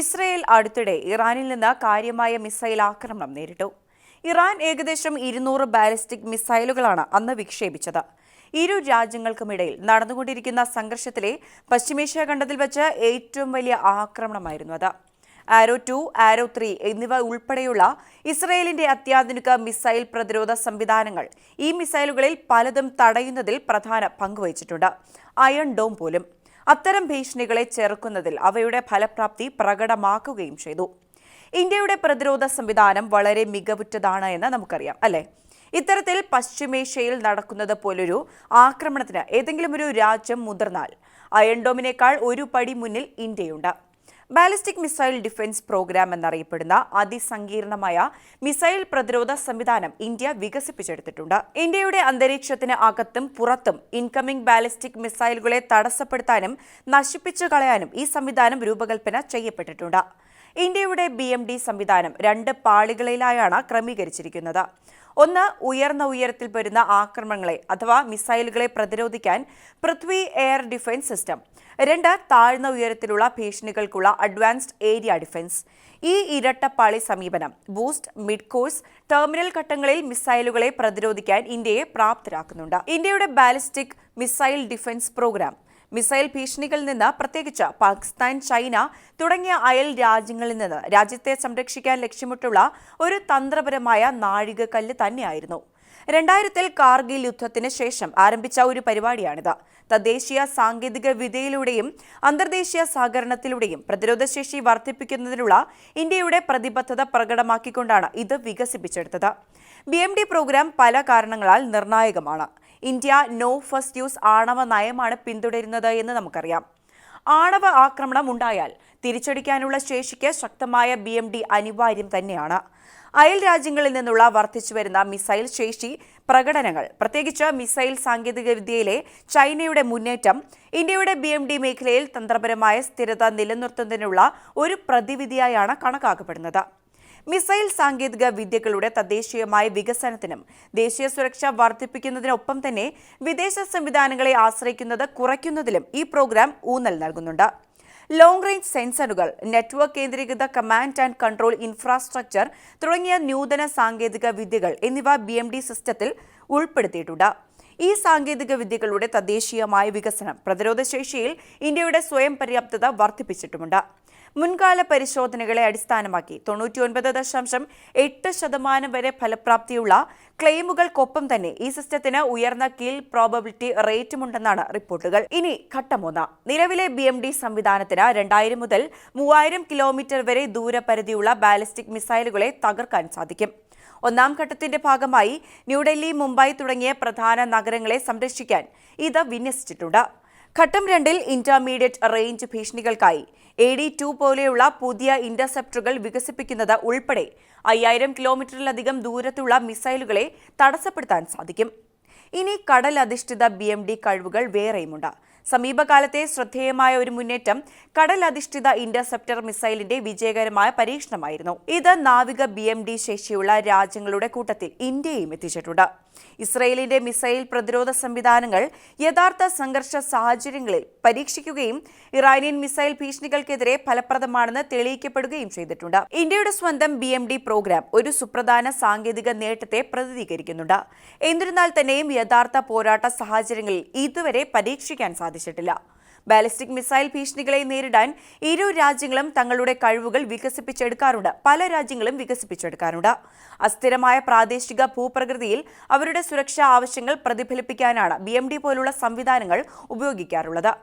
Israel അടുത്തിടെ ഇറാനിൽ നിന്ന് കാര്യമായ മിസൈൽ ആക്രമണം നേരിട്ടു. ഇറാൻ ഏകദേശം ഇരുന്നൂറ് ബാലിസ്റ്റിക് മിസൈലുകളാണ് അന്ന് വിക്ഷേപിച്ചത്. ഇരു രാജ്യങ്ങൾക്കുമിടയിൽ നടന്നുകൊണ്ടിരിക്കുന്ന സംഘർഷത്തിലെ പശ്ചിമേഷ്യ ഖണ്ഡത്തിൽ വെച്ച് ഏറ്റവും വലിയ ആക്രമണമായിരുന്നു അത്. ആരോ ടു ആരോ ത്രീ എന്നിവ ഉൾപ്പെടെയുള്ള ഇസ്രയേലിന്റെ അത്യാധുനിക മിസൈൽ പ്രതിരോധ സംവിധാനങ്ങൾ ഈ മിസൈലുകളിൽ പലതും തടയുന്നതിൽ പ്രധാന പങ്കുവഹിച്ചിട്ടുണ്ട്. അയൺ ഡോം പോലും. അത്തരം ഭീഷണികളെ ചെറുക്കുന്നതിൽ അവയുടെ ഫലപ്രാപ്തി പ്രകടമാക്കുകയും ചെയ്തു. ഇന്ത്യയുടെ പ്രതിരോധ സംവിധാനം വളരെ മികവുറ്റതാണ് എന്ന് നമുക്കറിയാം അല്ലേ? ഇത്തരത്തിൽ പശ്ചിമേഷ്യയിൽ നടക്കുന്നത് പോലൊരു ആക്രമണത്തിന് ഏതെങ്കിലും ഒരു രാജ്യം മുതിർന്നാൽ അയൺഡോമിനേക്കാൾ ഒരു പടി മുന്നിൽ ഇന്ത്യയുണ്ട്. ബാലിസ്റ്റിക് മിസൈൽ ഡിഫൻസ് പ്രോഗ്രാം എന്നറിയപ്പെടുന്ന അതിസങ്കീർണമായ മിസൈൽ പ്രതിരോധ സംവിധാനം ഇന്ത്യ വികസിപ്പിച്ചെടുത്തിട്ടുണ്ട്. ഇന്ത്യയുടെ അന്തരീക്ഷത്തിന് അകത്തും പുറത്തും ഇൻകമിംഗ് ബാലിസ്റ്റിക് മിസൈലുകളെ തടസ്സപ്പെടുത്താനും നശിപ്പിച്ചു കളയാനും ഈ സംവിധാനം രൂപകൽപ്പന ചെയ്യപ്പെട്ടിട്ടുണ്ട്. ഇന്ത്യയുടെ ബി എം ഡി സംവിധാനം രണ്ട് പാളികളിലായാണ് ക്രമീകരിച്ചിരിക്കുന്നത്. ഒന്ന് ഉയർന്ന ഉയരത്തിൽ വരുന്ന ആക്രമണങ്ങളെ അഥവാ മിസൈലുകളെ പ്രതിരോധിക്കാൻ പൃഥ്വി എയർ ഡിഫൻസ് സിസ്റ്റം. രണ്ട് താഴ്ന്ന ഉയരത്തിലുള്ള ഭീഷണികൾക്കുള്ള അഡ്വാൻസ്ഡ് ഏരിയ ഡിഫൻസ്. ഈ ഇരട്ടപ്പാളി സമീപനം ബൂസ്റ്റ് മിഡ് കോഴ്സ് ടെർമിനൽ ഘട്ടങ്ങളിൽ മിസൈലുകളെ പ്രതിരോധിക്കാൻ ഇന്ത്യയെ പ്രാപ്തരാക്കുന്നുണ്ട്. ഇന്ത്യയുടെ ballistic missile defence programme missile ഭീഷണികളിൽ നിന്ന് പ്രത്യേകിച്ച് പാകിസ്ഥാൻ ചൈന തുടങ്ങിയ അയൽ രാജ്യങ്ങളിൽ നിന്ന് രാജ്യത്തെ സംരക്ഷിക്കാൻ ലക്ഷ്യമിട്ടുള്ള ഒരു തന്ത്രപരമായ നാഴികക്കല്ല് തന്നെയായിരുന്നു. രണ്ടായിരത്തിൽ കാർഗിൽ യുദ്ധത്തിന് ശേഷം ആരംഭിച്ച ഒരു പരിപാടിയാണിത്. തദ്ദേശീയ സാങ്കേതിക വിദ്യയിലൂടെയും അന്തർദേശീയ സഹകരണത്തിലൂടെയും പ്രതിരോധശേഷി വർദ്ധിപ്പിക്കുന്നതിനുള്ള ഇന്ത്യയുടെ പ്രതിബദ്ധത പ്രകടമാക്കിക്കൊണ്ടാണ് ഇത് വികസിപ്പിച്ചെടുത്തത്. ബി എം ഡി പ്രോഗ്രാം പല കാരണങ്ങളാൽ നിർണായകമാണ്. ഇന്ത്യ നോ ഫസ്റ്റ് യൂസ് ആണവ നയമാണ് പിന്തുടരുന്നത് എന്ന് നമുക്കറിയാം. ആണവ ആക്രമണം ഉണ്ടായാൽ തിരിച്ചടിക്കാനുള്ള ശേഷിക്ക് ശക്തമായ ബി എം ഡി അനിവാര്യം തന്നെയാണ്. അയൽ രാജ്യങ്ങളിൽ നിന്നുള്ള വർദ്ധിച്ചുവരുന്ന മിസൈൽ ശേഷി പ്രകടനങ്ങൾ പ്രത്യേകിച്ച് മിസൈൽ സാങ്കേതികവിദ്യയിലെ ചൈനയുടെ മുന്നേറ്റം ഇന്ത്യയുടെ ബി എം ഡി മേഖലയിൽ തന്ത്രപരമായ സ്ഥിരത നിലനിർത്തുന്നതിനുള്ള ഒരു പ്രതിവിധിയായാണ് കണക്കാക്കപ്പെടുന്നത്. മിസൈൽ സാങ്കേതിക വിദ്യകളുടെ തദ്ദേശീയമായ വികസനത്തിനും ദേശീയ സുരക്ഷ വർദ്ധിപ്പിക്കുന്നതിനൊപ്പം തന്നെ വിദേശ സംവിധാനങ്ങളെ ആശ്രയിക്കുന്നത് കുറയ്ക്കുന്നതിലും ഈ പ്രോഗ്രാം ഊന്നൽ നൽകുന്നുണ്ട്. ലോങ് റേഞ്ച് സെൻസറുകൾ നെറ്റ്വർക്ക് കേന്ദ്രീകൃത കമാൻഡ് ആൻഡ് കൺട്രോൾ ഇൻഫ്രാസ്ട്രക്ചർ തുടങ്ങിയ നൂതന സാങ്കേതിക വിദ്യകൾ എന്നിവ ബി എം ഡി സിസ്റ്റത്തിൽ ഉൾപ്പെടുത്തിയിട്ടുണ്ട്. ഈ സാങ്കേതിക വിദ്യകളുടെ തദ്ദേശീയമായ വികസനം പ്രതിരോധശേഷിയിൽ ഇന്ത്യയുടെ സ്വയം പര്യാപ്തത വർദ്ധിപ്പിച്ചിട്ടുമുണ്ട്. മുൻകാല പരിശോധനകളെ അടിസ്ഥാനമാക്കി തൊണ്ണൂറ്റിയൊൻപത് ദശാംശം എട്ട് ശതമാനം വരെ ഫലപ്രാപ്തിയുള്ള ക്ലെയിമുകൾക്കൊപ്പം തന്നെ ഈ സിസ്റ്റത്തിന് ഉയർന്ന കീൽ പ്രോബബിലിറ്റി റേറ്റുമുണ്ടെന്നാണ് റിപ്പോർട്ടുകൾ. ഇനി ഘട്ടമൊന്ന് നിലവിലെ ബി എം ഡി സംവിധാനത്തിന് രണ്ടായിരം മുതൽ മൂവായിരം കിലോമീറ്റർ വരെ ദൂരപരിധിയുള്ള ബാലിസ്റ്റിക് മിസൈലുകളെ തകർക്കാൻ സാധിക്കും. ഒന്നാം ഘട്ടത്തിന്റെ ഭാഗമായി ന്യൂഡൽഹി മുംബൈ തുടങ്ങിയ പ്രധാന നഗരങ്ങളെ സംരക്ഷിക്കാൻ ഇത് വിന്യസിച്ചിട്ടുണ്ട്. ഘട്ടം രണ്ടിൽ ഇന്റർമീഡിയറ്റ് റേഞ്ച് ഭീഷണികൾക്കായി എ ഡി ടു പോലെയുള്ള പുതിയ ഇന്റർസെപ്റ്ററുകൾ വികസിപ്പിക്കുന്നത് ഉൾപ്പെടെ അയ്യായിരം കിലോമീറ്ററിലധികം ദൂരത്തുള്ള മിസൈലുകളെ തടസ്സപ്പെടുത്താൻ സാധിക്കും. ഇനി കടൽ അധിഷ്ഠിത ബി എം ഡി കഴിവുകൾ വേറെയുമുണ്ട്. സമീപകാലത്തെ ശ്രദ്ധേയമായ ഒരു മുന്നേറ്റം കടൽ അധിഷ്ഠിത ഇന്റർസെപ്റ്റർ മിസൈലിന്റെ വിജയകരമായ പരീക്ഷണമായിരുന്നു. ഇത് നാവിക ബി ശേഷിയുള്ള രാജ്യങ്ങളുടെ കൂട്ടത്തിൽ ഇന്ത്യയും എത്തിച്ചിട്ടുണ്ട്. ഇസ്രയേലിന്റെ മിസൈൽ പ്രതിരോധ സംവിധാനങ്ങൾ യഥാർത്ഥ സംഘർഷ സാഹചര്യങ്ങളിൽ പരീക്ഷിക്കുകയും ഇറാനിയൻ മിസൈൽ ഭീഷണികൾക്കെതിരെ ഫലപ്രദമാണെന്ന് തെളിയിക്കപ്പെടുകയും ചെയ്തിട്ടുണ്ട്. ഇന്ത്യയുടെ സ്വന്തം ബി എം ഡി പ്രോഗ്രാം ഒരു സുപ്രധാന സാങ്കേതിക നേട്ടത്തെ പ്രതിനിധീകരിക്കുന്നുണ്ട്. എന്നിരുന്നാൽ തന്നെയും യഥാർത്ഥ പോരാട്ട സാഹചര്യങ്ങളിൽ ഇതുവരെ പരീക്ഷിക്കാൻ സാധിച്ചിട്ടില്ല. ബാലിസ്റ്റിക് മിസൈൽ ഭീഷണികളെ നേരിടാൻ ഇരു രാജ്യങ്ങളും തങ്ങളുടെ കഴിവുകൾ വികസിപ്പിച്ചെടുക്കാറുണ്ട്. പല രാജ്യങ്ങളും വികസിപ്പിച്ചെടുക്കാറുണ്ട്. അസ്ഥിരമായ പ്രാദേശിക ഭൂപ്രകൃതിയിൽ അവരുടെ സുരക്ഷാ ആവശ്യങ്ങൾ പ്രതിഫലിപ്പിക്കാനാണ് ബി പോലുള്ള സംവിധാനങ്ങൾ ഉപയോഗിക്കാറുള്ളത്.